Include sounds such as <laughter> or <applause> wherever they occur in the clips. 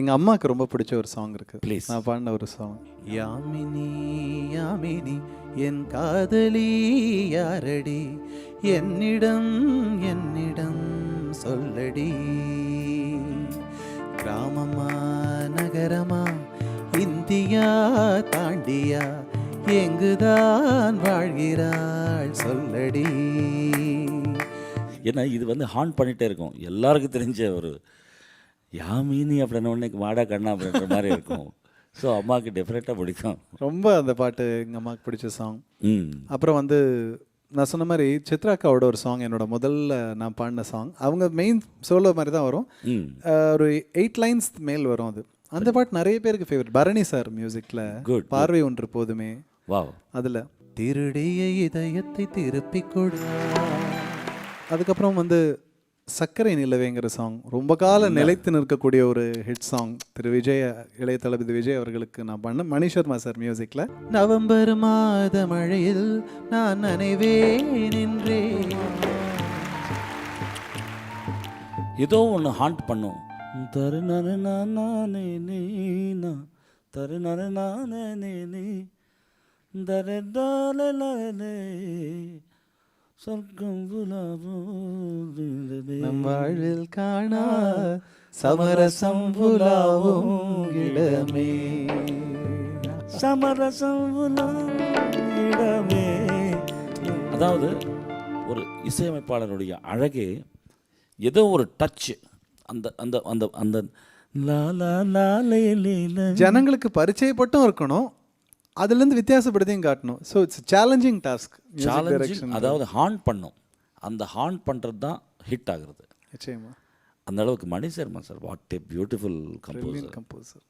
எங்கள் அம்மாவுக்கு ரொம்ப பிடிச்ச ஒரு சாங் இருக்கு. Please. நான் பாடின ஒரு சாங் யாமினி யாமினி என் காதலி யாரடி? என்னிடம் என்னிடம் சொல்லடி. கிராமமா நகரமா இந்தியா தாண்டியா? எங்குதான் வாழ்கிறாள் சொல்லடி. ஏன்னா இது வந்து ஹான் பண்ணிகிட்டே இருக்கும். எல்லாருக்கும் தெரிஞ்ச ஒரு யாமினி அப்படின்ன உடனே வாடா கண்ணா அப்படின்ற மாதிரி இருக்கும். ஸோ அம்மாவுக்கு டெஃபினட்டாக பிடிக்கும். ரொம்ப அந்த பாட்டு எங்கள் அம்மாவுக்கு பிடிச்ச சாங் ம். அப்புறம் வந்து நான் சொன்ன மாதிரி சித்ராக்காவோட ஒரு சாங் என்னோட முதல்ல நான் பாடின சாங் அவங்க மெயின் சோலோ மாதிரி தான் வரும். ஒரு எயிட் லைன்ஸ் மேல் வரும் அது. அந்த பாட்டு நிறைய பேருக்கு ஃபேவரட் பரணி சார் மியூசிக்கில் Good, பார்வை ஒன்று போதுமே. வாவ் அதில் திருடிய இதயத்தை திருப்பிக் கொடு. அதுக்கப்புறம் வந்து சர்க்கரை நிலவேங்கிற சாங் ரொம்ப காலம் நிலைத்து நிற்கக்கூடிய ஒரு ஹிட் சாங் திரு விஜய் இளைய தளபதி விஜய் அவர்களுக்கு நான் பண்ண மணி சர்மா சார் மியூசிக்கில் நவம்பர் மாத மழையில் நான் நனைவே நின்றேன். ஏதோ ஒன்று ஹாண்ட் பண்ணும். தரு நரு நானே நீனா தரு நரு நானே நீ தரு தாலே சொர்க்கம் நம் வாழ்வில் காணா சமரசம் புலாவும் இடமே. சமரசம் இடமே. அதாவது ஒரு இசையமைப்பாளருடைய அழகே ஏதோ ஒரு டச் அந்த அந்த அந்த அந்த. ஜனங்களுக்கு பரிச்சயப்பட்டும் இருக்கணும். அதுலேருந்து வித்தியாசப்படுத்தியும் காட்டணும். So it's challenging task challenging அதாவது ஹார்ன் பண்ணும். அந்த ஹார்ன் பண்ணுறது தான் ஹிட் ஆகுறது. நிச்சயமா. அந்த அளவுக்கு Mani Sharma sir what a beautiful composer composer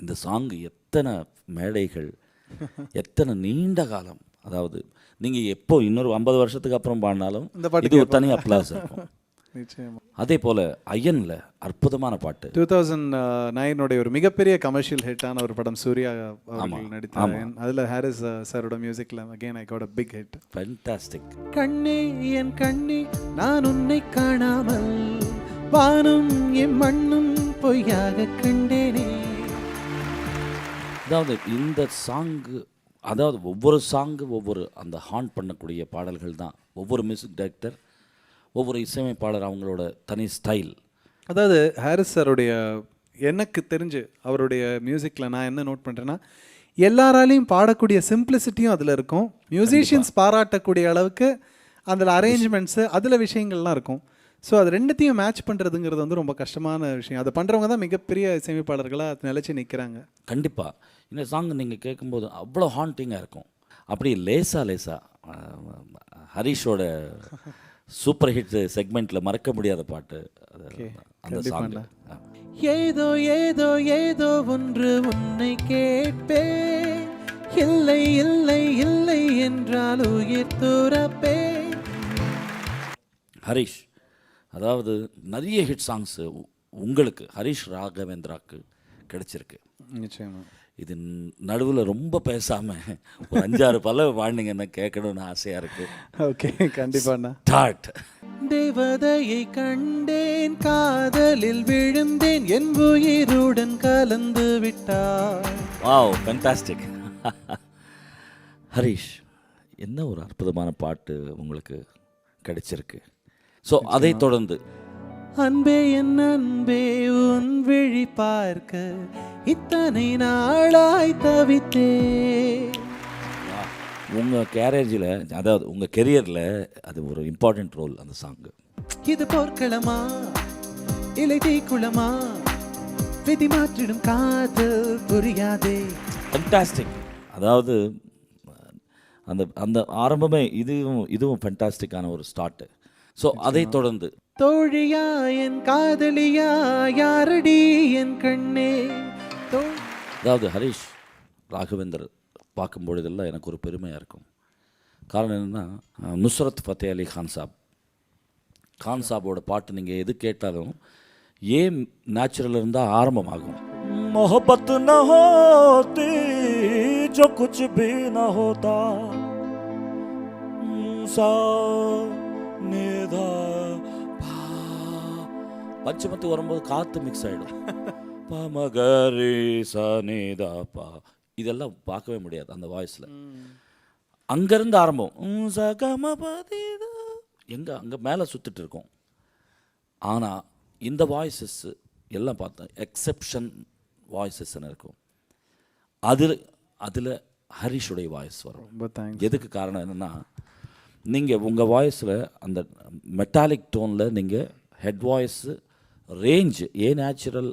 இந்த சாங் எத்தனை மேடைகள் <laughs> எத்தனை நீண்ட காலம். அதாவது நீங்கள் எப்போ இன்னொரு ஐம்பது வருஷத்துக்கு அப்புறம் பாடினாலும் இந்த இது தனி அப்ளாஸ் இருக்கும் <laughs> நிச்சயமா. அதே போல் ஐயனில் அற்புதமான பாட்டு. டூ தௌசண்ட் நைனுடைய ஒரு மிகப்பெரிய கமர்ஷியல் ஹிட்டான ஒரு படம் சூர்யா அவர்கள் நடித்த அதில் ஹாரிஸ் சாரோட மியூசிக்கில் again I got a big hit fantastic கண்ணே என் கண்ணே நான் உன்னை காணாமல் வானும் என் மண்ணும் பொய்யாக கண்டேனே. அதாவது இந்த சாங்கு அதாவது ஒவ்வொரு சாங்கு ஒவ்வொரு அந்த ஹார்ன் பண்ணக்கூடிய பாடல்கள் தான். ஒவ்வொரு மியூசிக் டைரக்டர் ஒவ்வொரு இசையமைப்பாளர் அவங்களோட தனி ஸ்டைல். அதாவது ஹாரிஸ் சாருடைய எனக்கு தெரிஞ்சு அவருடைய மியூசிக்கில் நான் என்ன நோட் பண்ணுறேன்னா எல்லாராலையும் பாடக்கூடிய சிம்பிளிசிட்டியும் அதில் இருக்கும். மியூசிஷியன்ஸ் பாராட்டக்கூடிய அளவுக்கு அதில் அரேஞ்ச்மெண்ட்ஸு அதில் விஷயங்கள்லாம் இருக்கும். ஸோ அது ரெண்டுத்தையும் மேட்ச் பண்ணுறதுங்கிறது வந்து ரொம்ப கஷ்டமான விஷயம். அதை பண்ணுறவங்க தான் மிகப்பெரிய இசையமைப்பாளர்களாக நிலச்சி நிற்கிறாங்க கண்டிப்பாக இந்த சாங் நீங்கள் கேட்கும்போது அவ்வளோ ஹாண்டிங்காக இருக்கும். அப்படி லேசா லேசா ஹரிஷோட சூப்பர் ஹிட் செக்மெண்ட்டில் மறக்க முடியாத பாட்டு. அந்த சாங் ஏதோ ஏதோ ஏதோ ஒன்று உன்னை கேட்பே இல்லை இல்லை இல்லை என்றால் உயிர் துறப்பே ஹரிஷ் அதாவது நிறைய ஹிட் சாங்ஸு உங்களுக்கு ஹரிஷ் ராகவேந்திராக்கு கிடைச்சிருக்கு. நிச்சயமா. இது நடுவில் ரொம்ப பேசாமல் ஒரு அஞ்சாறு பல வாழ்ந்தீங்கன்னா கேட்கணும்னு ஆசையாக இருக்குது ஓகே கண்டிப்பாண்ணா ஸ்டார்ட் தேவதையை கண்டேன் காதலில் விழுந்தேன் என் உயிருடன் கலந்து விட்டார். வாவ் ஃபேண்டாஸ்டிக் ஹரிஷ் என்ன ஒரு அற்புதமான பாட்டு உங்களுக்கு கிடைச்சிருக்கு? ஸோ அதை தொடர்ந்து. அன்பே என் அன்பே உன் விழி பார்க்க இத்தனை நாளாய் தவித்தே. உங்கள் கேரேஜில் அதாவது உங்கள் கெரியரில் அது ஒரு இம்பார்ட்டண்ட் ரோல் அந்த சாங்கு இது போர்க்களமா? இலை தீக்குளமா விதி மாற்றிடும் காதல் புரியாதே. ஃபென்டாஸ்டிக் அதாவது அந்த அந்த ஆரம்பமே இதுவும் இதுவும் ஃபென்டாஸ்டிக்கான ஒரு ஸ்டார்ட்டு ஸோ அதை தொடர்ந்து. தோழியா என் காதலியா யாரடி என் கண்ணே? தோ அதாவது ஹரிஷ் ராகவேந்தர் பார்க்கும் பொழுதெல்லாம் எனக்கு ஒரு பெருமையாக இருக்கும் காரணம் என்னென்னா நுஸ்ரத் ஃபத்தே அலி கான் சாப் கான் சாபோட பாட்டு நீங்கள் எது கேட்டாலும் ஏன் நேச்சுரல் இருந்தால் ஆரம்பமாகும் मोहब्बत न होती जो कुछ भी न होता सा நிதா பா பஞ்சமத்து வரும்போது காற்று மிக்ஸ் ஆகிடும் சனிதா பா இதெல்லாம் பார்க்கவே முடியாது அந்த வாய்ஸில் அங்கேருந்து ஆரம்பம். உம் சகம பதிதா எங்கே அங்கே மேலே சுற்றிட்டு இருக்கோம். ஆனால் இந்த வாய்ஸஸ் எல்லாம் பார்த்தேன் எக்ஸெப்ஷன் வாய்ஸஸ்ன்னு இருக்கும். அதில் அதில் ஹரிஷுடைய வாய்ஸ் வரும். ரொம்ப தேங்க்ஸ் எதுக்கு காரணம் என்னென்னா நீங்கள் உங்கள் வாய்ஸில் அந்த மெட்டாலிக் டோனில் நீங்கள் head voice range a natural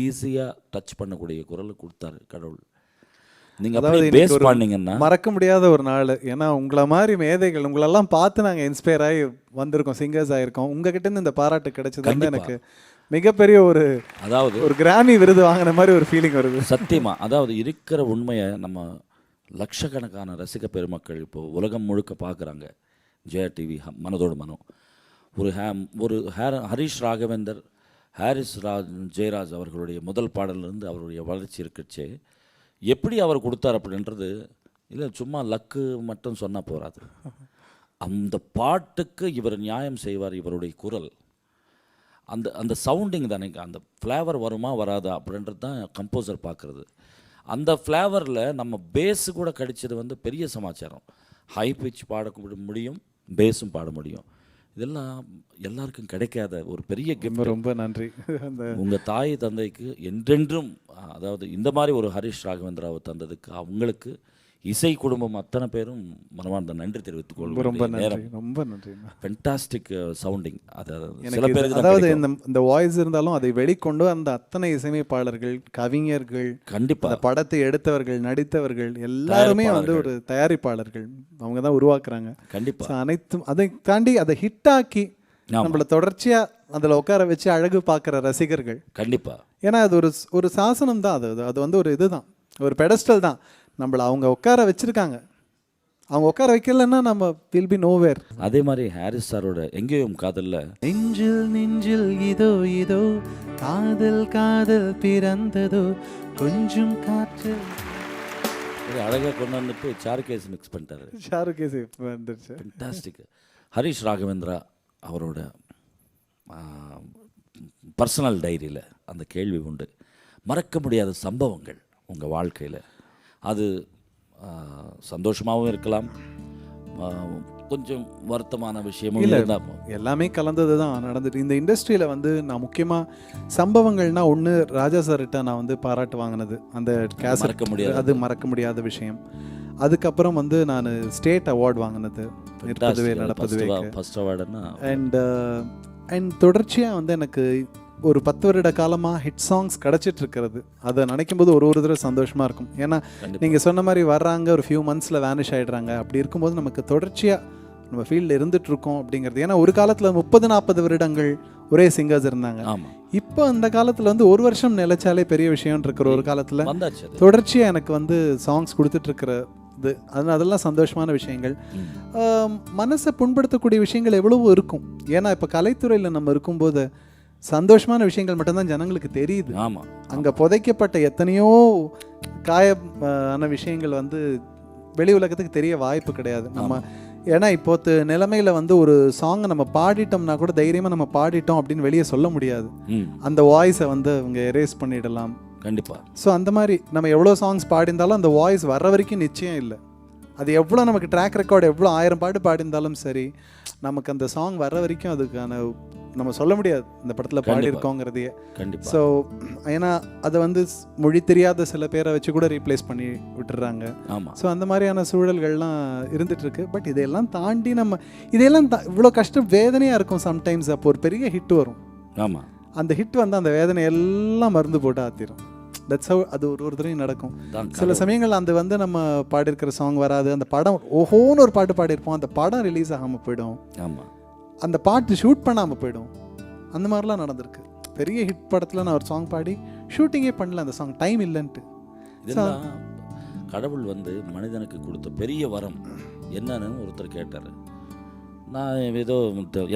ஈஸியாக டச் பண்ணக்கூடிய குரலை கொடுத்தாரு கடவுள். நீங்கள் அதாவது பேஸ் பண்ணீங்கன்னா மறக்க முடியாத ஒரு நாள். ஏன்னா உங்களை மாதிரி மேதைகள் உங்களெல்லாம் பார்த்து நாங்கள் இன்ஸ்பயர் ஆகி வந்திருக்கோம் சிங்கர்ஸ் ஆயிருக்கோம். உங்ககிட்ட இருந்து இந்த பாராட்டு கிடைச்சது வந்து. எனக்கு மிகப்பெரிய ஒரு அதாவது ஒரு கிராமி விருது வாங்கின மாதிரி ஒரு ஃபீலிங் வருது. சத்தியமா. அதாவது இருக்கிற உண்மையை நம்ம லட்சக்கணக்கான ரசிக பெருமக்கள் இப்போ உலகம் முழுக்க பார்க்குறாங்க. ஜெயா டிவி மனதோடு மனம். ஒரு ஹே ஒரு ஹேர ஹரிஷ் ராகவேந்தர் ஹாரிஸ் ராஜ் ஜெயராஜ் அவர்களுடைய முதல் பாடலிருந்து அவருடைய வளர்ச்சி இருக்குச்சு. எப்படி அவர் கொடுத்தார் அப்படின்றது இல்லை சும்மா லக்கு மட்டும் சொன்னால் போகாது அந்த பாட்டுக்கு இவர் நியாயம் செய்வார் இவருடைய குரல். அந்த அந்த சவுண்டிங் தானே அந்த ஃப்ளேவர் வருமா வராதா அப்படின்றது தான் கம்போசர் பார்க்குறது. அந்த ஃப்ளேவரில் நம்ம பேஸு கூட கடிச்சது வந்து பெரிய சமாச்சாரம். ஹை பிச் பாட முடியும் பேஸும் பாட முடியும். இதெல்லாம் எல்லாருக்கும் கிடைக்காத ஒரு பெரிய கிஃப்ட் ரொம்ப நன்றி. உங்கள் தாய் தந்தைக்கு என்றென்றும் அதாவது இந்த மாதிரி ஒரு ஹரிஷ் ராகவேந்திராவை தந்ததுக்கு அவங்களுக்கு இசை குடும்பம் அத்தனை பேரும் மனமார்ந்த நன்றி தெரிவித்துக் ரொம்ப ரொம்ப கொள்வோம் நேரம். நன்றி ரொம்ப நன்றி ஃபென்டாஸ்டிக் சவுண்டிங் அது சில பேருக்கு அதாவது. இந்த இந்த வாய்ஸ் இருந்தாலும் அதை வெளிக்கொண்டு அந்த அத்தனை இசையமைப்பாளர்கள் கவிஞர்கள் கண்டிப்பா. அந்த படத்தை எடுத்தவர்கள் நடித்தவர்கள் எல்லாருமே வந்து ஒரு தயாரிப்பாளர்கள். அவங்க தான் உருவாக்குறாங்க. கண்டிப்பா. So, அனைத்தும் அதை தாண்டி அதை ஹிட் ஆக்கி ஆமா. நம்மள தொடர்ச்சியா அதுல உட்கார வச்சு அழகு பார்க்குற ரசிகர்கள். கண்டிப்பா. ஏன்னா அது ஒரு ஒரு சாசனம் தான் அது- அது வந்து ஒரு இதுதான். ஒரு பெடஸ்டல் தான். நம்மள அவங்க உட்கார வச்சிருக்காங்க. அவங்க உட்கார வைக்கலன்னா நம்ம வில் பி நோவேர் அதே மாதிரி ஹாரிஸ் சாரோட எங்கேயும் காதல்ல. நெஞ்சில் நெஞ்சில் இதோ இதோ காதல் காதல் பிறந்ததோ கொஞ்சம் காற்று. ஒரு அழகா கொண்டு வந்துட்டு சாருகேஸ் மிக்ஸ் பண்ணிட்டாரு. ஷாருக் கேசி வந்துருச்சு. ஃபென்டாஸ்டிக் ஹரிஷ் ராகவேந்திரா அவரோட பர்சனல் டைரியில் அந்த கேள்வி உண்டு. மறக்க முடியாத சம்பவங்கள் உங்கள் வாழ்க்கையில்? அது சந்தோஷமாகவும் இருக்கலாம். கொஞ்சம் வருத்தமான விஷயமும் இல்ல. எல்லாமே கலந்தது தான் நடந்துட்டு. இந்த இண்டஸ்ட்ரியில் வந்து நான் முக்கியமாக சம்பவங்கள்னா ஒன்று ராஜா சார்கிட்ட நான் வந்து பாராட்டு வாங்கினது. அந்த கேசட் மறக்க முடியாது அது மறக்க முடியாத விஷயம். அதுக்கப்புறம் வந்து நான் ஸ்டேட் அவார்ட் வாங்கினது. நிற்பதுவே நடப்பதுவே ஃபர்ஸ்ட் அவார்டுன்னா அண்ட் அண்ட் தொடர்ச்சியாக வந்து எனக்கு ஒரு பத்து வருட காலமாக ஹிட் சாங்ஸ் கிடச்சிட்டு இருக்கிறது அதை நினைக்கும் போது ஒரு ஒரு தடவை சந்தோஷமாக இருக்கும். ஏன்னா. நீங்கள் சொன்ன மாதிரி வர்றாங்க ஒரு ஃபியூ மந்த்ஸில் வேனிஷ் ஆகிடுறாங்க அப்படி இருக்கும்போது நமக்கு தொடர்ச்சியாக நம்ம ஃபீல்டில் இருந்துட்டு இருக்கோம் அப்படிங்கிறது. ஏன்னா ஒரு காலத்தில் முப்பது நாற்பது வருடங்கள் ஒரே சிங்கர்ஸ் இருந்தாங்க. ஆமாம் இப்போ அந்த காலத்தில் வந்து ஒரு வருஷம் நிலைச்சாலே பெரிய விஷயம் இருக்கிற ஒரு காலத்தில் தொடர்ச்சியாக எனக்கு வந்து சாங்ஸ் கொடுத்துட்டு இருக்கிற இது அது அதெல்லாம் சந்தோஷமான விஷயங்கள். மனசை புண்படுத்தக்கூடிய விஷயங்கள் எவ்வளவோ இருக்கும். ஏன்னா இப்போ கலைத்துறையில் நம்ம இருக்கும்போது சந்தோஷமான விஷயங்கள் மட்டும்தான் ஜனங்களுக்கு தெரியுது. ஆமாம் அங்கே புதைக்கப்பட்ட எத்தனையோ காயமான விஷயங்கள் வந்து வெளி உலகத்துக்கு தெரிய வாய்ப்பு கிடையாது. நம்ம ஏன்னா இப்போத்து நிலைமையில வந்து ஒரு சாங்கை நம்ம பாடிட்டோம்னா கூட தைரியமாக நம்ம பாடிட்டோம் அப்படின்னு வெளியே சொல்ல முடியாது. அந்த வாய்ஸை வந்து அவங்க எரேஸ் பண்ணிடலாம். கண்டிப்பா. ஸோ அந்த மாதிரி நம்ம எவ்வளோ சாங்ஸ் பாடியிருந்தாலும் அந்த வாய்ஸ் வர்ற வரைக்கும் நிச்சயம் இல்லை. அது எவ்வளோ நமக்கு ட்ராக் ரெக்கார்டு எவ்வளோ ஆயிரம் பாட்டு பாடியிருந்தாலும் சரி நமக்கு அந்த சாங் வர்ற வரைக்கும் அதுக்கான நம்ம சொல்ல முடியாது. இந்த படத்தில். பாடியிருக்கோங்கிறதையே. ஸோ ஏன்னா அதை வந்து மொழி தெரியாத சில பேரை வச்சு கூட ரீப்ளேஸ் பண்ணி விட்டுறாங்க. ஆமா. ஸோ அந்த மாதிரியான சூழல்கள்லாம் இருந்துட்டு இருக்கு பட் இதையெல்லாம் தாண்டி நம்ம இதையெல்லாம் தா இவ்வளோ கஷ்டம் வேதனையாக இருக்கும் சம்டைம்ஸ் அப்போ ஒரு பெரிய ஹிட் வரும். ஆமா. அந்த ஹிட் வந்து அந்த வேதனை எல்லாம் மருந்து போட்டு ஆத்திரும். தட்ஸ் ஹவ் அது ஒரு ஒரு தடவையும் நடக்கும். சில சமயங்கள் அந்த வந்து நம்ம பாடியிருக்கிற சாங் வராது. அந்த படம் ஓஹோன்னு ஒரு பாட்டு பாடியிருப்போம். அந்த படம் ரிலீஸ் ஆகாமல் போயிடும். ஆமா. அந்த பாட்டு ஷூட் பண்ணாமல் போயிடும். அந்த மாதிரிலாம் நடந்திருக்கு. பெரிய ஹிட் படத்தில் நான் ஒரு சாங் பாடி ஷூட்டிங்கே பண்ணல அந்த சாங் டைம் இல்லைன்ட்டு. இதெல்லாம் கடவுள் வந்து மனிதனுக்கு கொடுத்த பெரிய வரம் என்னன்னு ஒருத்தர் கேட்டார். நான் ஏதோ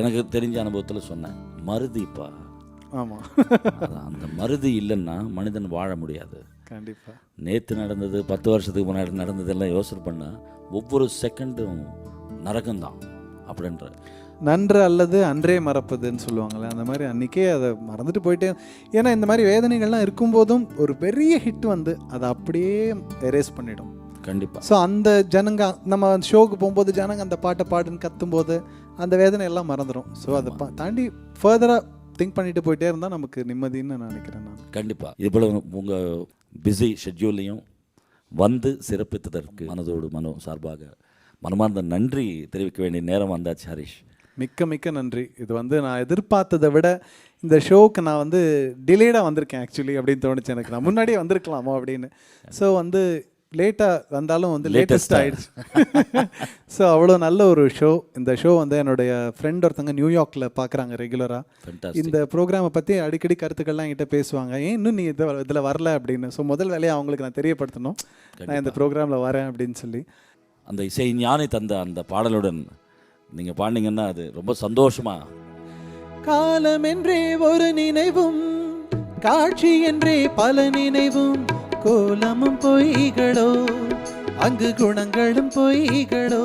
எனக்கு தெரிஞ்ச அனுபவத்தில் சொன்னேன். மருதிப்பா. ஆமாம் அந்த மருதி இல்லைன்னா மனிதன் வாழ முடியாது. கண்டிப்பாக நேற்று நடந்தது பத்து வருஷத்துக்கு முன்னாடி நடந்ததெல்லாம் யோசனை பண்ணால் ஒவ்வொரு செகண்டும் நரகம்தான் அப்படின்ற நன்று அல்லது அன்றே மறப்பதுன்னு சொல்லுவாங்கள்ல அந்த மாதிரி அன்றைக்கே அதை மறந்துட்டு போயிட்டே ஏன்னா இந்த மாதிரி வேதனைகள்லாம் இருக்கும்போதும் ஒரு பெரிய ஹிட் வந்து அதை அப்படியே எரேஸ் பண்ணிடும். கண்டிப்பாக ஸோ அந்த ஜனங்க நம்ம ஷோக்கு போகும்போது ஜனங்க அந்த பாட்டை பாடுன்னு கத்தும்போது அந்த வேதனை எல்லாம் மறந்துடும் ஸோ அதை பா- தாண்டி ஃபர்தராக திங்க் பண்ணிட்டு போயிட்டே இருந்தால் நமக்கு நிம்மதின்னு நான் நினைக்கிறேன் நான். கண்டிப்பாக இது போல் உங்கள் பிஸி ஷெட்யூல்லையும் வந்து சிறப்பித்ததற்கு மனதோடு மனோ சார்பாக மனமார்ந்த நன்றி தெரிவிக்க வேண்டிய நேரம் வந்தாச்சு ஹரிஷ். மிக்க மிக்க நன்றி. இது வந்து நான் எதிர்பார்த்ததை விட இந்த ஷோக்கு நான் வந்து டிலேடாக வந்திருக்கேன் ஆக்சுவலி அப்படின்னு தோணுச்சு எனக்கு. நான் முன்னாடியே வந்திருக்கலாமோ அப்படின்னு. ஸோ வந்து லேட்டாக வந்தாலும் வந்து லேட்டஸ்ட். ஆயிடுச்சு. ஸோ அவ்வளோ நல்ல ஒரு ஷோ இந்த ஷோ வந்து என்னுடைய ஃப்ரெண்ட் ஒருத்தங்க நியூயார்க்கில் பார்க்குறாங்க ரெகுலராக. இந்த ப்ரோக்ராமை பற்றி அடிக்கடி கருத்துக்கள்லாம் என்கிட்ட பேசுவாங்க. ஏன் இன்னும் நீ இதில் இதில் வரல அப்படின்னு. ஸோ முதல் வேலையை அவங்களுக்கு நான் தெரியப்படுத்தணும். நான் இந்த ப்ரோக்ராமில் வரேன் அப்படின்னு சொல்லி. அந்த இசை ஞானி தந்த அந்த பாடலுடன் நீங்கள் பாண்டிங்கன்னா அது ரொம்ப சந்தோஷமா? காலம் என்றே ஒரு நினைவும் காட்சி என்றே பல நினைவும் கோலமும் பொய்களோ அங்கு குணங்களும் பொய்களோ.